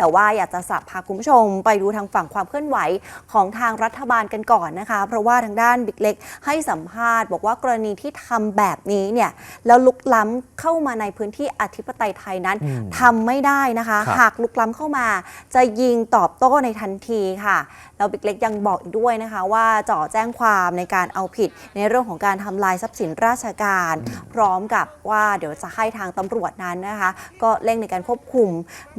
แต่ว่าอยากจะสับพาคุณผู้ชมไปดูทางฝั่งความเคลื่อนไหวของทางรัฐบาลกันก่อนนะคะ เพราะว่าทางด้านบิ๊กเล็กให้สัมภาษณ์ บอกว่ากรณีที่ทำแบบนี้เนี่ยแล้วลุกล้ำเข้ามาในพื้นที่อธิปไตยไทยนั้นอืมทำไม่ได้นะคะครับหากลุกล้ำเข้ามา จะยิงตอบโต้ในทันทีค่ะแล้วบิ๊กเล็กยังบอกอีกด้วยนะคะ ว่าจ่อแจ้งความในการเอาผิด ในเรื่องของการทำลายทรัพย์สินราชการ พร้อมกับว่าเดี๋ยวจะให้ทางตำรวจนั้นนะคะ ก็เร่งในการควบคุม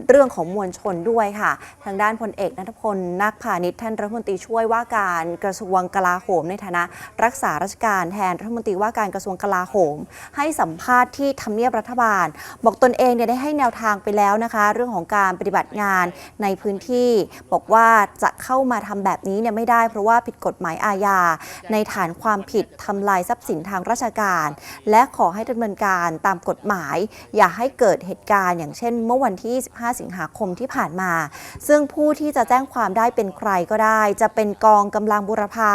เรื่องของมวลชนด้วยค่ะ ทางด้านพลเอกนัทพลนักพาณิชย์ท่านรัฐมนตรีช่วยว่าการกระทรวงกลาโหม ในฐานะ รักษาราชการแทนรัฐมนตรีว่าการกระทรวงกลาโหม ให้สัมภาษณ์ที่ทำเนียบรัฐบาล บอกตนเองเนี่ยได้ให้แนวทางไปแล้วนะคะ เรื่องของการปฏิบัติงานในพื้นที่ บอกว่าจะเข้ามาทำแบบนี้เนี่ยไม่ได้ เพราะว่าผิดกฎหมายอาญาในฐานความผิดทำลายทรัพย์สินทางราชการ และขอให้ดำเนินการตามกฎหมาย อย่าให้เกิดเหตุการณ์ อย่างเช่น เมื่อวันที่ 25 สิงหาคมที่ผ่านมา ซึ่งผู้ที่จะแจ้งความได้เป็นใครก็ได้ จะเป็นกองกำลังบุรพา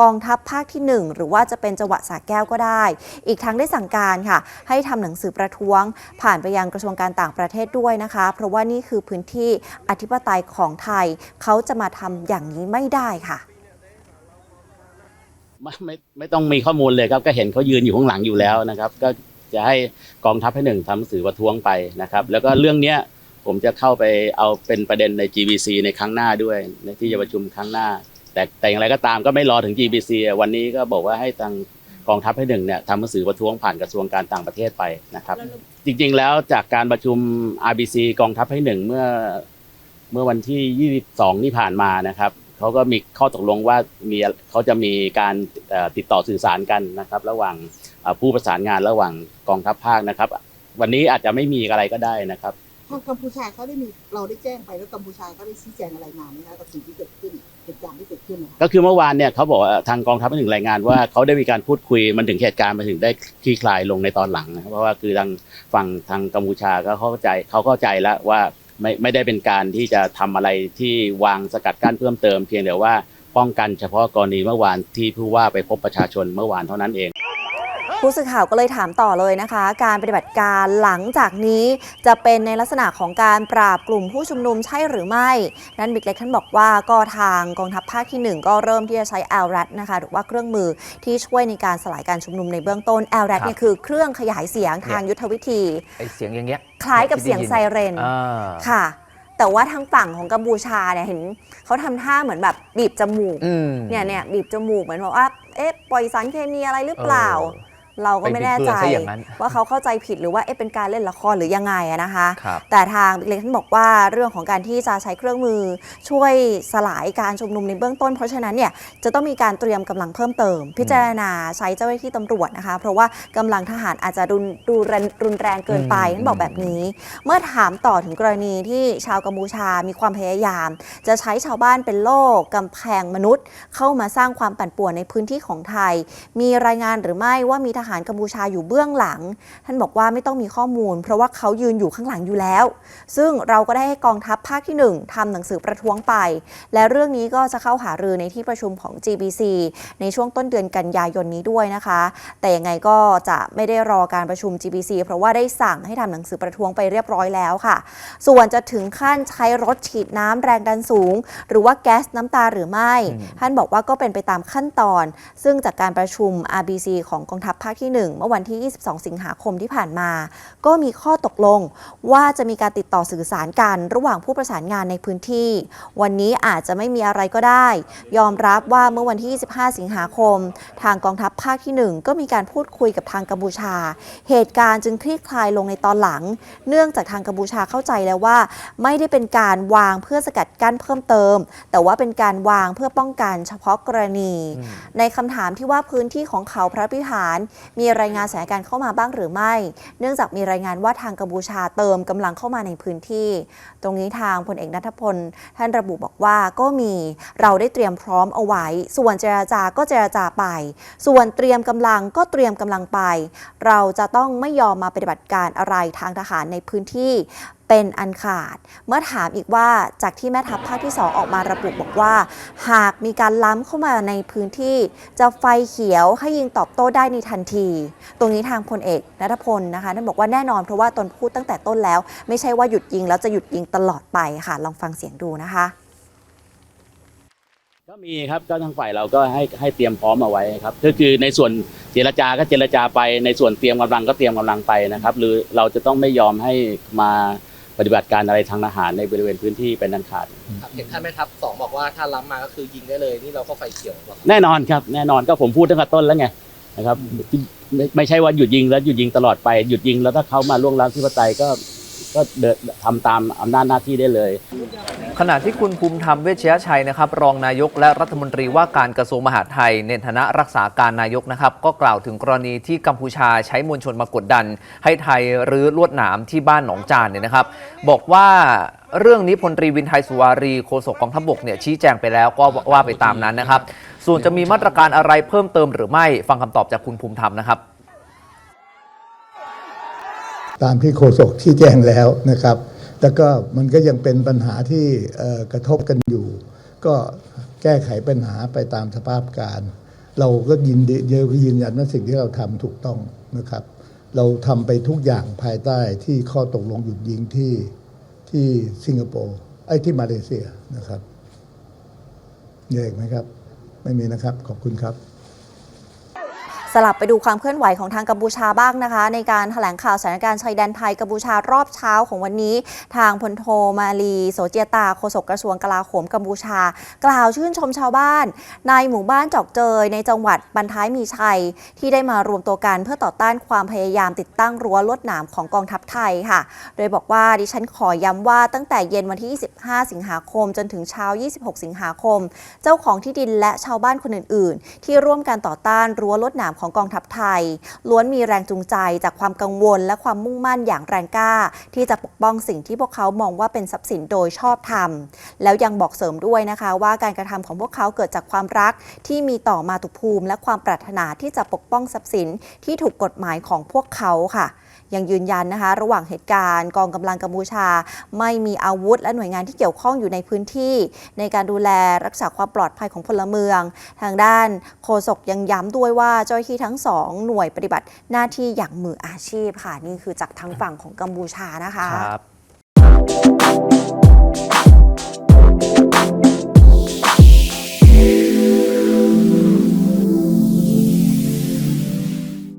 กองทัพภาคที่ 1 หรือว่าจะเป็นจังหวัดสระแก้วก็ได้ อีกทั้งได้สั่งการค่ะ ให้ทำหนังสือประท้วง ผ่านไปยังกระทรวงการต่างประเทศด้วยนะคะ เพราะว่านี่คือพื้นที่อธิปไตยของไทย เขาจะมาทำอย่างนี้ไม่ได้ค่ะไม่ไม่ไม่ต้องมีข้อมูลเลยครับก็เห็นเขายืนอยู่ข้างหลังอยู่แล้วนะครับ ก็จะให้กองทัพให้หนึ่งทำหนังสือประท้วงไปนะครับ แล้วก็เรื่องเนี้ย ผมจะเข้าไปเอาเป็นประเด็นใน GBC ในครั้งหน้าด้วยในที่จะประชุมครั้งหน้า แต่แต่อย่างไรก็ตามก็ไม่รอถึง GBC อะวันนี้ก็บอกว่าให้ทางกองทัพให้หนึ่งเนี่ยทำหนังสือประท้วงผ่านกระทรวงการต่างประเทศไปนะครับ จริงๆแล้วจากการประชุม RBC กองทัพให้หนึ่งเมื่อเมื่อวันที่ 22 ที่ผ่านมานะครับเขาก็มีข้อตกลงว่ามีเขาจะมีการเอ่อติดต่อสื่อสารกันนะครับ ระหว่างเอ่อผู้ประสานงานระหว่างกองทัพภาคนะครับ วันนี้อาจจะไม่มีอะไรก็ได้นะครับ ทางกัมพูชาเขาได้มีเราได้แจ้งไปแล้วกัมพูชาเขาได้ชี้แจงอะไรมาไหมคะกับสิ่งที่เกิดขึ้นเหตุการณ์ที่เกิดขึ้นนะคะก็คือเมื่อวานเนี่ยเขาบอกว่าทางกองทัพภาคหนึ่งรายงานว่าเขาได้มีการพูดคุยมันถึงเหตุการณ์มาถึงได้คลี่คลายลงในตอนหลังนะครับเพราะว่าคือทางฝั่งทางกัมพูชาก็เข้าใจเขาเข้าใจแล้วว่าไม่ไม่ได้เป็นการที่จะทำอะไรที่วางสกัดกั้นเพิ่มเติม เพียงแต่ว่าป้องกันเฉพาะกรณีเมื่อวานที่ผู้ว่าไปพบประชาชนเมื่อวานเท่านั้นเอง ผู้สื่อข่าวก็เลยถามต่อเลยนะคะ การปฏิบัติการหลังจากนี้จะเป็นในลักษณะของการปราบกลุ่มผู้ชุมนุมใช่หรือไม่ นั้นบิ๊กเล็กท่านบอกว่าก็ทางกองทัพภาคที่ 1 ก็เริ่มที่จะใช้ l r a d นะคะหรือว่าเครื่องมือที่ช่วยในการสลายการชุมนุมในเบื้องต้น l r a d ครับเนี่ยคือเครื่องขยายเสียงทางยุทธวิธีไอเสียงอย่างเงี้ยคล้ายกับเสียงไซเรนอ่าค่ะแต่ว่าทางฝั่งของกัมพูชาเนี่ยเห็นเขาทำท่าเหมือนแบบบีบจมูกอืมเนี่ยเนี่ยบีบจมูกเหมือนบอกว่าเอ๊ะปล่อยสารเคมีอะไรหรือเปล่า เออเราก็ไม่แน่ใจไปบิดเบือนซะอย่างนั้นว่าเขาเข้าใจผิดหรือว่าเอ๊ะเป็นการเล่นละครหรือยังไงอะนะคะครับแต่ทางบิ๊กเล็กท่านบอกว่าเรื่องของการที่จะใช้เครื่องมือช่วยสลายการชุมนุมในเบื้องต้น เพราะฉะนั้นเนี่ยจะต้องมีการเตรียมกำลังเพิ่มเติม พิจารณาใช้เจ้าหน้าที่ตำรวจนะคะ เพราะว่ากำลังทหารอาจจะรุนรุนแรงรุนแรงเกินไปอืมท่านบอกแบบนี้ เมื่อถามต่อถึงกรณีที่ชาวกัมพูชามีความพยายาม จะใช้ชาวบ้านเป็นโลกกำแพงมนุษย์ เข้ามาสร้างความปั่นป่วนในพื้นที่ของไทย มีรายงานหรือไม่ว่ามีทหารกัมพูชาอยู่เบื้องหลัง ท่านบอกว่าไม่ต้องมีข้อมูล เพราะว่าเขายืนอยู่ข้างหลังอยู่แล้ว ซึ่งเราก็ได้ให้กองทัพภาคที่ 1ทำหนังสือประท้วงไป และเรื่องนี้ก็จะเข้าหารือในที่ประชุมของ GBC ในช่วงต้นเดือนกันยายนนี้ด้วยนะคะ แต่ยังไงก็จะไม่ได้รอการประชุม GBC เพราะว่าได้สั่งให้ทำหนังสือประท้วงไปเรียบร้อยแล้วค่ะ ส่วนจะถึงขั้นใช้รถฉีดน้ำแรงดันสูง หรือว่าแก๊สน้ำตาหรือไม่อืมท่านบอกว่าก็เป็นไปตามขั้นตอน ซึ่งจากการประชุม RBC ของกองทัพภาคที่ 1 เมื่อวันที่ 22 สิงหาคมที่ผ่านมา ก็มีข้อตกลงว่าจะมีการติดต่อสื่อสารกันระหว่างผู้ประสานงานในพื้นที่ วันนี้อาจจะไม่มีอะไรก็ได้ ยอมรับว่าเมื่อวันที่ 25 สิงหาคม ทางกองทัพภาคที่ 1 ก็มีการพูดคุยกับทางกัมพูชา เหตุการณ์จึงคลี่คลายลงในตอนหลัง เนื่องจากทางกัมพูชาเข้าใจแล้วว่า ไม่ได้เป็นการวางเพื่อสกัดกั้นเพิ่มเติม แต่ว่าเป็นการวางเพื่อป้องกันเฉพาะกรณีอืมในคำถามที่ว่าพื้นที่ของเขาพระพิหารมีรายงานสถานการณ์เข้ามาบ้างหรือไม่ เนื่องจากมีรายงานว่าทางกัมพูชาเติมกำลังเข้ามาในพื้นที่ ตรงนี้ทางพลเอกนัทพล ท่านระบุบอกว่าก็มีเราได้เตรียมพร้อมเอาไว้ ส่วนเจราจาก็เจราจาไป ส่วนเตรียมกำลังก็เตรียมกำลังไป เราจะต้องไม่ยอมมาปฏิบัติการอะไรทางทหารในพื้นที่ เป็นอันขาด เมื่อถามอีกว่าจากที่แม่ทัพภาคที่ 2 ออกมาระบุบอกว่า หากมีการล้ำเข้ามาในพื้นที่ จะไฟเขียวให้ยิงตอบโต้ได้ในทันที ตรงนี้ทางพลเอกนัทพลนะคะท่านบอกว่าแน่นอนเพราะว่าตนพูดตั้งแต่ต้นแล้ว ไม่ใช่ว่าหยุดยิงแล้วจะหยุดยิงตลอดไปค่ะ ลองฟังเสียงดูนะคะก็มีครับก็ทางฝ่ายเราก็ให้ให้เตรียมพร้อมเอาไว้ครับก็คือในส่วนเจรจาก็เจรจาไปในส่วนเตรียมกำลังก็เตรียมกำลังไปนะครับ หรือเราจะต้องไม่ยอมให้มา ปฏิบัติการอะไรทางทหารในบริเวณพื้นที่เป็นอันขาด ครับเห็นท่านแม่ทัพสองบอกว่าถ้าล้ำมาก็คือยิงได้เลยนี่เราก็ไฟเขียวหรอครับแน่นอนครับแน่นอนก็ผมพูดตั้งแต่ต้นแล้วไงนะครับไม่ไม่ใช่ว่าหยุดยิงแล้วหยุดยิงตลอดไปหยุดยิงแล้วถ้าเขามาล่วงล้ำที่ปไตยก็ก็เดินทำตามอำนาจหน้าที่ได้เลย ขณะที่คุณภูมิธรรมเวชยชัยนะครับ รองนายกและรัฐมนตรีว่าการกระทรวงมหาดไทย ในฐานะรักษาการนายกนะครับ ก็กล่าวถึงกรณีที่กัมพูชาใช้มวลชนมากดดัน ให้ไทยรื้อลวดหนามที่บ้านหนองจานเนี่ยนะครับ บอกว่าเรื่องนี้พลตรีวินไทยสุวารีโฆษกกองทัพบกเนี่ยชี้แจงไปแล้วก็ว่าไปตามนั้นนะครับ ส่วนจะมีมาตรการอะไรเพิ่มเติมหรือไม่ฟังคำตอบจากคุณภูมิธรรมนะครับ ตามที่โฆษกชี้แจงแล้วนะครับ แล้วก็มันก็ยังเป็นปัญหาที่กระทบกันอยู่ ก็แก้ไขปัญหาไปตามสภาพการ เราก็ยินดียยืนยันว่าสิ่งที่เราทำถูกต้องนะครับ เราทำไปทุกอย่างภายใต้ที่ข้อตกลงหยุดยิงที่ที่สิงคโปร์ไอ้ที่มาเลเซียนะครับมีอะไรอีกไหมครับ ไม่มีนะครับ ขอบคุณครับ ลับไปดูความเคลื่อนไหวของทางกัมพูชาบ้างนะคะ ในการแถลงข่าวสถานการณ์ชายแดนไทยกัมพูชารอบเช้าของวันนี้ ทางพลโทมาลี โสเจตาโฆษกกระทรวงกลาโหมกัมพูชา กล่าวชื่นชมชาวบ้าน ในหมู่บ้านจอกเจยในจังหวัดบรรท้ายมีชัย ที่ได้มารวมตัวกันเพื่อต่อต้านความพยายามติดตั้งรั้วลวดหนามของกองทัพไทยค่ะ โดยบอกว่าดิฉันขอย้ำว่าตั้งแต่เย็นวันที่ 25 สิงหาคม จนถึงเช้า 26 สิงหาคม เจ้าของที่ดินและชาวบ้านคนอื่น ๆ ที่ร่วมกันต่อต้านรั้วลวดหนามของของกองทัพไทย ล้วนมีแรงจูงใจจากความกังวลและความมุ่งมั่นอย่างแรงกล้า ที่จะปกป้องสิ่งที่พวกเขามองว่าเป็นทรัพย์สินโดยชอบธรรม แล้วยังบอกเสริมด้วยนะคะ ว่าการกระทำของพวกเขาเกิดจากความรักที่มีต่อมาตุภูมิ และความปรารถนาที่จะปกป้องทรัพย์สินที่ถูกกฎหมายของพวกเขาค่ะ ยังยืนยันนะคะ ระหว่างเหตุการณ์กองกำลังกัมพูชา ไม่มีอาวุธและหน่วยงานที่เกี่ยวข้องอยู่ในพื้นที่ ในการดูแลรักษาความปลอดภัยของพลเมือง ทางด้านโฆษกยังย้ำด้วยว่าเจ้าหน้าที่ทั้งสองหน่วยปฏิบัติหน้าที่อย่างมืออาชีพค่ะนี่คือจากทางฝั่งของกัมพูชานะคะครับ